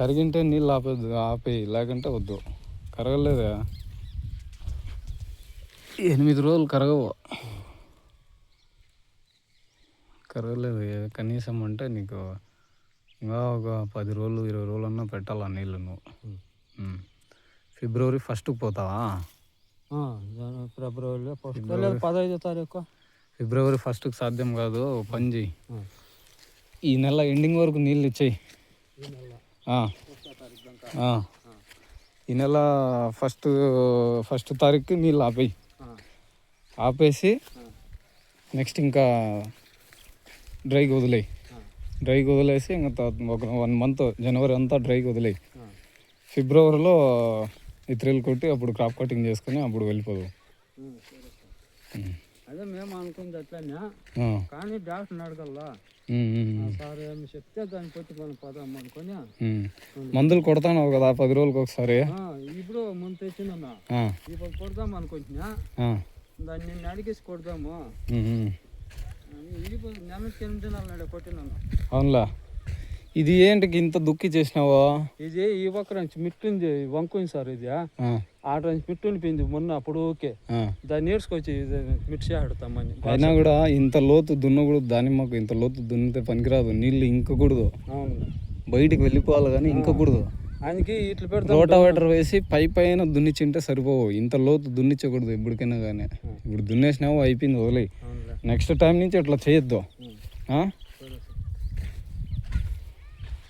కరిగింటే నీళ్ళు ఆపేది ఆపేయి లేకుంటే వద్దు. కరగలేదా ఎనిమిది రోజులు కరగవు. కరగలేదు కనీసం అంటే నీకు ఇంకా ఒక పది రోజులు ఇరవై రోజులన్నా పెట్టాలా నీళ్ళు నువ్వు. ఫిబ్రవరి ఫస్ట్కి పోతావా? ఆ, ఫిబ్రవరిలో ఫస్ట్ పదహైదో తారీఖు. ఫిబ్రవరి ఫస్ట్కి సాధ్యం కాదు పని చెయ్యి. ఆ. ఈ నెల ఎండింగ్ వరకు నీళ్ళు ఇచ్చేయి. ఈ నెల ఫస్టో ఫస్ట్ తారీఖు నీళ్ళు ఆపేయి. ఆపేసి నెక్స్ట్ ఇంకా డ్రైకి వదిలేయి. డ్రైకి వదిలేసి ఇంకా ఒక వన్ మంత్ జనవరి అంతా డ్రైకి వదిలేయి. ఫిబ్రవరిలో ఇత్రీలు కొట్టి అప్పుడు క్రాప్ కటింగ్ చేసుకొని అప్పుడు వెళ్ళిపోదు. అదే మేము అనుకుంది అట్లనే. కానీ డాక్టర్ అడగల్లా. సార్ ఏమి చెప్తే దాన్ని బట్టి మనం పదాం అనుకొని మందులు కొడతాను కదా పది రోజులకు ఒకసారి. ఇప్పుడు ముందు తెచ్చినా ఆ, ఇప్పుడు కొడదాం అనుకుంటున్నా. దాన్ని నిన్ను అడిగేసి కొడదాము. ఇప్పుడు నెలకి ఎనిమిది నాడు కొట్టినాను అవునులా. ఇది ఏంటి ఇంత దుక్కి చేసినావో? ఇది ఈ ఒక్క నుంచి మిట్టుంది వంకుంది సార్ ఇది ఆ, ఆట నుంచి మిట్టు ఉండిపోయింది మొన్న అప్పుడు ఓకే. దాన్ని నేర్చుకొచ్చి ఇది మిర్చి ఆడతామని అయినా కూడా ఇంత లోతు దున్నకూడదు దానిమ్మకు ఇంత లోతు దున్నితే పనికిరాదు నీళ్ళు ఇంకకూడదు. అవును. బయటికి వెళ్ళిపోవాలి కానీ ఇంకకూడదు. ఆయనకి ఇట్లా పెడతాం రోటావేటర్ వేసి పై పైన దున్నిచ్చింటే సరిపోవు ఇంత లోతు దున్నిచ్చకూడదు ఎప్పటికైనా కానీ. ఇప్పుడు దున్నేసినావు అయిపోయింది అవునులే. నెక్స్ట్ టైం నుంచి అట్లా చేయొద్దు?